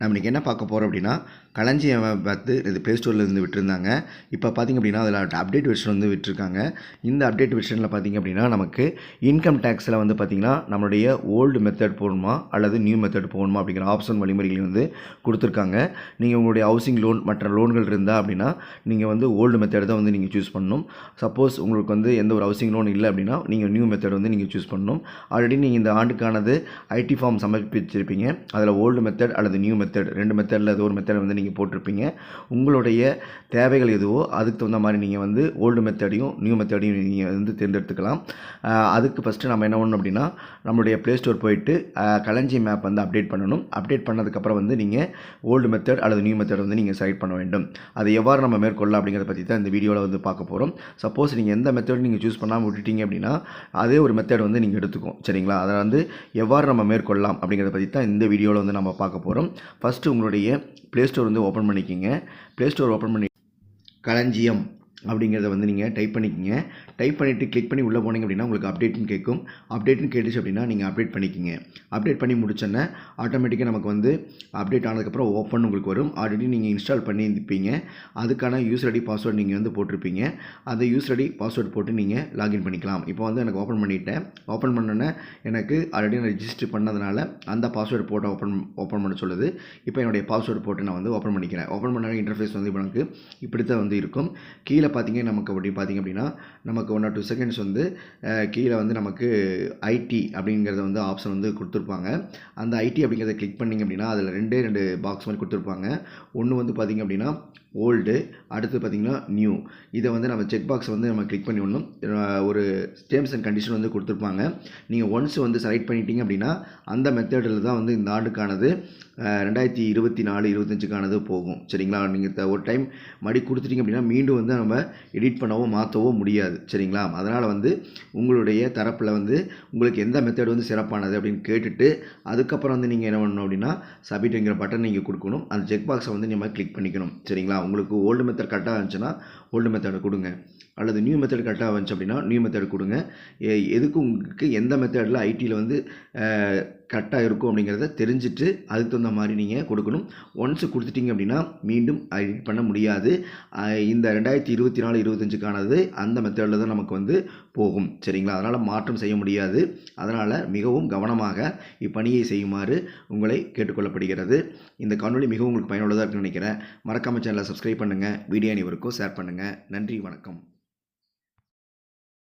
நம்ம இன்றைக்கி என்ன பார்க்க போகிறோம் அப்படின்னா களஞ்சியம் பார்த்து இது ப்ளே ஸ்டோர்லேருந்து விட்டுருந்தாங்க. இப்போ பார்த்திங்க அப்படின்னா அதில் அப்டேட் வெர்ஷன் வந்து விட்டுருக்காங்க. இந்த அப்டேட் வெர்ஷனில் பார்த்திங்க அப்படின்னா நமக்கு இன்கம் டேக்ஸில் வந்து பார்த்திங்கன்னா நம்மளுடைய ஓல்டு மெத்தட் போகணுமா அல்லது நியூ மெத்தட் போகணுமா அப்படிங்கிற ஆப்ஷன் வழிமுறைகள் வந்து கொடுத்துருக்காங்க. நீங்கள் உங்களுடைய ஹவுசிங் லோன் மற்ற லோன்கள் இருந்தால் அப்படின்னா நீங்கள் வந்து ஓல்டு மெத்தட் தான் வந்து நீங்கள் சூஸ் பண்ணணும். சப்போஸ் உங்களுக்கு வந்து எந்த ஒரு ஹவுசிங் லோன் இல்லை அப்படின்னா நீங்கள் நியூ மெத்தட் வந்து நீங்கள் சூஸ் பண்ணணும். ஆல்ரெடி நீங்கள் இந்த ஆண்டுக்கானது ஐடி ஃபார்ம் சமர்ப்பிச்சிருப்பீங்க. அதில் ஓல்டு மெத்தட் அல்லது நியூ மெத்தட் மெத்தட் ரெண்டு மெத்தடில் ஏதோ ஒரு மெத்தட் வந்து நீங்கள் போட்டிருப்பீங்க. உங்களுடைய தேவைகள் எதுவோ அதுக்கு தகுந்த மாதிரி நீங்கள் வந்து ஓல்டு மெத்தடையும் நியூ மெத்தடையும் நீங்கள் வந்து தேர்ந்தெடுத்துக்கலாம். அதுக்கு ஃபஸ்ட்டு நம்ம என்ன பண்ணணும் அப்படின்னா நம்மளுடைய ப்ளே ஸ்டோர் போயிட்டு கலஞ்சி மேப் வந்து அப்டேட் பண்ணணும். அப்டேட் பண்ணதுக்கப்புறம் வந்து நீங்கள் ஓல்டு மெத்தட் அல்லது நியூ மெத்தட் வந்து நீங்கள் செலக்ட் பண்ண வேண்டும். அதை எவ்வாறு நம்ம மேற்கொள்ளலாம் அப்படிங்கிறத பற்றி தான் இந்த வீடியோவில் வந்து பார்க்க போகிறோம் சப்போஸ் நீங்கள் எந்த மெத்தட் நீங்கள் சூஸ் பண்ணாமல் விட்டுட்டீங்க அப்படின்னா அதே ஒரு மெத்தட் வந்து நீங்கள் எடுத்துக்கும். சரிங்களா? அதை வந்து எவ்வாறு நம்ம மேற்கொள்ளலாம் அப்படிங்கிறத பற்றி தான் இந்த வீடியோவில் வந்து நம்ம பார்க்க போகிறோம் ஃபஸ்ட்டு உங்களுடைய ப்ளே ஸ்டோர் வந்து ஓப்பன் பண்ணிக்கிங்க. ப்ளே ஸ்டோர் ஓப்பன் பண்ணி களஞ்சியம் அப்படிங்கிறத வந்து நீங்கள் டைப் பண்ணிக்கிங்க. டைப் பண்ணிவிட்டு கிளிக் பண்ணி உள்ளே போனீங்க அப்படின்னா உங்களுக்கு அப்டேட்னு கேட்கும். அப்டேட்னு கேட்டுச்சு அப்படின்னா நீங்கள் அப்டேட் பண்ணிக்கிங்க. அப்டேட் பண்ணி முடிச்சோன்னே ஆட்டோமேட்டிக்காக நமக்கு வந்து அப்டேட் ஆனதுக்கப்புறம் ஓப்பன் உங்களுக்கு வரும். ஆல்ரெடி நீங்கள் இன்ஸ்டால் பண்ணியிருப்பீங்க. அதுக்கான யூஸ் ரெடி பாஸ்வேர்டு நீங்கள் வந்து போட்டிருப்பீங்க. அந்த யூஸ் ரெடி பாஸ்வேர்டு போட்டு நீங்கள் லாகின் பண்ணிக்கலாம். இப்போ வந்து எனக்கு ஓப்பன் பண்ணிட்டேன். ஓப்பன் பண்ணோன்னே எனக்கு ஆல்ரெடி நான் ரிஜிஸ்டர் பண்ணதுனால அந்த பாஸ்வேர்டு போட்டு ஓப்பன் ஓப்பன் பண்ண சொல்லுது. இப்போ என்னுடைய பாஸ்வேர்டு போட்டு நான் வந்து ஓப்பன் பண்ணிக்கிறேன். ஓப்பன் பண்ண இன்டர்ஃபேஸ் வந்து இப்போ எனக்கு இப்படி தான் வந்து இருக்கும். கீழே பார்த்தீங்க நமக்கு அப்படி பார்த்தீங்க அப்படின்னா நமக்கு ஒன் ஆர் டூ செகண்ட்ஸ் வந்து கீழே வந்து நமக்கு ஐடி அப்படிங்கிறத வந்து ஆப்ஷன் வந்து கொடுத்துருப்பாங்க. அந்த ஐடி அப்படிங்கிறத கிளிக் பண்ணிங்க அப்படின்னா அதில் ரெண்டே ரெண்டு பாக்ஸ் மாதிரி கொடுத்துருப்பாங்க. ஒன்று வந்து பார்த்தீங்க அப்படின்னா ஓல்டு அடுத்து பார்த்தீங்கன்னா நியூ இதை வந்து நம்ம செக் பாக்ஸ் வந்து நம்ம கிளிக் பண்ணி ஒன்றும் ஒரு டேர்ம்ஸ் அண்ட் கண்டிஷன் வந்து கொடுத்துருப்பாங்க. நீங்கள் ஒன்ஸ் வந்து செலக்ட் பண்ணிட்டீங்க அப்படின்னா அந்த மெத்தடில் தான் வந்து இந்த ஆண்டுக்கானது ரெண்டாயிரத்தி இருபத்தி நாலு இருபத்தஞ்சுக்கானது போகும். சரிங்களா? நீங்கள் ஒரு டைம் மடி கொடுத்துட்டீங்க அப்படின்னா மீண்டும் வந்து நம்ம எடிட் பண்ணவோ மாற்றவோ முடியாது. சரிங்களா? அதனால் வந்து உங்களுடைய தரப்பில் வந்து உங்களுக்கு எந்த மெத்தட் வந்து சிறப்பானது அப்படின்னு கேட்டுட்டு அதுக்கப்புறம் வந்து நீங்கள் என்ன பண்ணணும் அப்படின்னா சப்மிட்ங்கிற பட்டன் நீங்கள் கொடுக்கணும். அந்த செக் பாக்ஸை வந்து நம்ம கிளிக் பண்ணிக்கணும். சரிங்களா? உங்களுக்கு ஓல்டு மெத்தட் கரெக்டாக இருந்துச்சுன்னா ஓல்டு மெத்தடை கொடுங்க. அல்லது நியூ மெத்தட் கரெக்டாக வந்துச்சு அப்படின்னா நியூ மெத்தட் கொடுங்க. எதுக்கு உங்களுக்கு எந்த மெத்தடில் ஐடியில் வந்து கரெக்டாக இருக்கும் அப்படிங்கிறத தெரிஞ்சுட்டு அதுக்கு தகுந்த மாதிரி நீங்கள் கொடுக்கணும். ஒன்ஸ் கொடுத்துட்டீங்க அப்படின்னா மீண்டும் எடிட் பண்ண முடியாது. இந்த ரெண்டாயிரத்தி இருபத்தி நாலு இருபத்தஞ்சுக்கானது அந்த மெத்தடில் தான் நமக்கு வந்து போகும். சரிங்களா? அதனால் மாற்றம் செய்ய முடியாது. அதனால் மிகவும் கவனமாக இப்பணியை செய்யுமாறு உங்களை கேட்டுக்கொள்ளப்படுகிறது. இந்த காணொலி மிகவும் உங்களுக்கு பயனுள்ளதாக இருக்குன்னு நினைக்கிறேன். மறக்காமல் சேனலை சப்ஸ்கிரைப் பண்ணுங்கள் வீடியோ அனைவருக்கும் ஷேர் பண்ணுங்கள் நன்றி வணக்கம்.